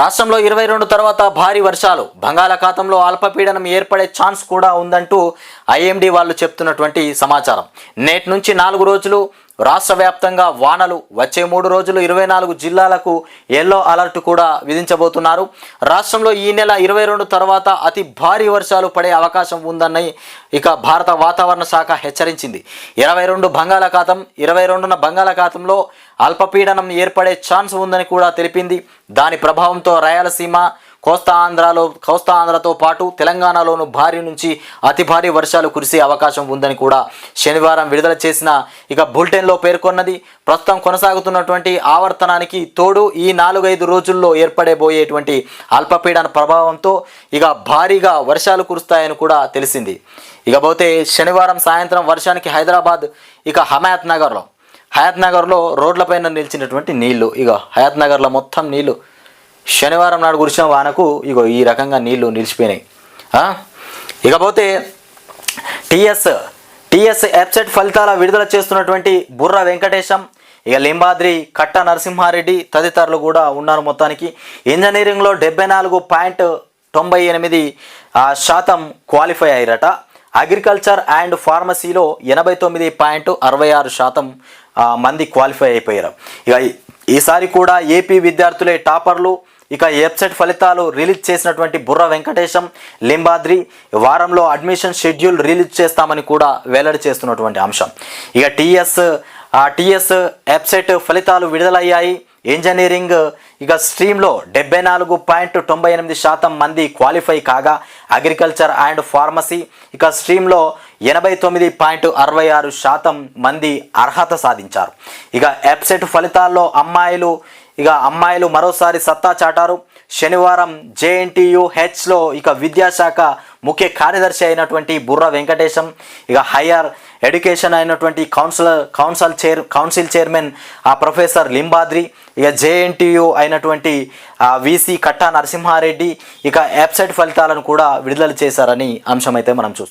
రాష్ట్రంలో ఇరవై రెండు తర్వాత భారీ వర్షాలు. బంగాళాఖాతంలో అల్పపీడనం ఏర్పడే ఛాన్స్ కూడా ఉందంటూ ఐఎండీ వాళ్ళు చెప్తున్నటువంటి సమాచారం. నేటి నుంచి నాలుగు రోజులు రాష్ట్ర వ్యాప్తంగా వానలు వచ్చే మూడు రోజులు ఇరవై నాలుగు జిల్లాలకు ఎల్లో అలర్ట్ కూడా విధించబోతున్నారు. రాష్ట్రంలో ఈ నెల ఇరవై రెండు తర్వాత అతి భారీ వర్షాలు పడే అవకాశం ఉందని ఇక భారత వాతావరణ శాఖ హెచ్చరించింది. ఇరవై రెండు బంగాళాఖాతం ఇరవై రెండున బంగాళాఖాతంలో అల్పపీడనం ఏర్పడే ఛాన్స్ ఉందని కూడా తెలిపింది. దాని ప్రభావంతో రాయలసీమ కోస్తా ఆంధ్రాలో కోస్తా ఆంధ్రతో పాటు తెలంగాణలోను భారీ నుంచి అతి భారీ వర్షాలు కురిసే అవకాశం ఉందని కూడా శనివారం విడుదల చేసిన ఇక బులెటిన్లో పేర్కొన్నది. ప్రస్తుతం కొనసాగుతున్నటువంటి ఆవర్తనానికి తోడు ఈ నాలుగైదు రోజుల్లో ఏర్పడేబోయేటువంటి అల్పపీడన ప్రభావంతో ఇక భారీగా వర్షాలు కురుస్తాయని కూడా తెలిసింది. ఇకపోతే శనివారం సాయంత్రం వర్షానికి హైదరాబాద్ ఇక హమాయత్ నగర్లో హయాత్ నగర్లో రోడ్లపైన నిలిచినటువంటి నీళ్ళు ఇక హయాత్ నగర్లో మొత్తం నీళ్ళు శనివారం నాడు కురిసిన వానకు ఇగో ఈ రకంగా నీళ్ళు నిలిచిపోయినాయి. ఇకపోతే టిఎస్ టిఎస్ వెబ్సైట్ ఫలితాల విడుదల చేస్తున్నటువంటి బుర్ర వెంకటేశం ఇక లింబాద్రి కట్ట నరసింహారెడ్డి తదితరులు కూడా ఉన్నారు మొత్తానికి. ఇంజనీరింగ్లో డెబ్బై నాలుగు పాయింట్ తొంభై ఎనిమిది శాతం క్వాలిఫై అయ్యారట. అగ్రికల్చర్ అండ్ ఫార్మసీలో ఎనభై తొమ్మిది పాయింట్ అరవై ఆరు శాతం మంది క్వాలిఫై అయిపోయారు. ఇక ఈ- ఈసారి కూడా ఏపీ విద్యార్థులే టాపర్లు. ఇక వెబ్సైట్ ఫలితాలు రిలీజ్ చేసినటువంటి బుర్ర వెంకటేశం లింబాద్రి వారంలో అడ్మిషన్ షెడ్యూల్ రిలీజ్ చేస్తామని కూడా వెల్లడి చేస్తున్నటువంటి అంశం. ఇక టీఎస్ ఆ టీఎస్ వెబ్సైట్ ఫలితాలు విడుదలయ్యాయి. ఇంజనీరింగ్ ఇక స్ట్రీమ్లో డెబ్బై నాలుగు పాయింట్ తొంభై ఎనిమిది శాతం మంది క్వాలిఫై కాగా అగ్రికల్చర్ అండ్ ఫార్మసీ ఇక స్ట్రీమ్లో ఎనభై తొమ్మిది పాయింట్ అరవై ఆరు శాతం మంది అర్హత సాధించారు. ఇక వెబ్సైట్ ఫలితాల్లో అమ్మాయిలు ఇక అమ్మాయిలు మరోసారి సత్తా చాటారు. శనివారం జేఎన్టీయు హెచ్లో ఇక విద్యాశాఖ ముఖ్య కార్యదర్శి అయినటువంటి బుర్ర వెంకటేశం ఇక హయ్యర్ ఎడ్యుకేషన్ అయినటువంటి councillor council chair council chairman ఆ ప్రొఫెసర్ లింబాద్రి ఇక జేఎన్టీయు అయినటువంటి విసి వీసీ కట్టా నరసింహారెడ్డి ఇక వెబ్సైట్ ఫలితాలను కూడా విడుదల చేశారని అంశం అయితే మనం చూస్తాం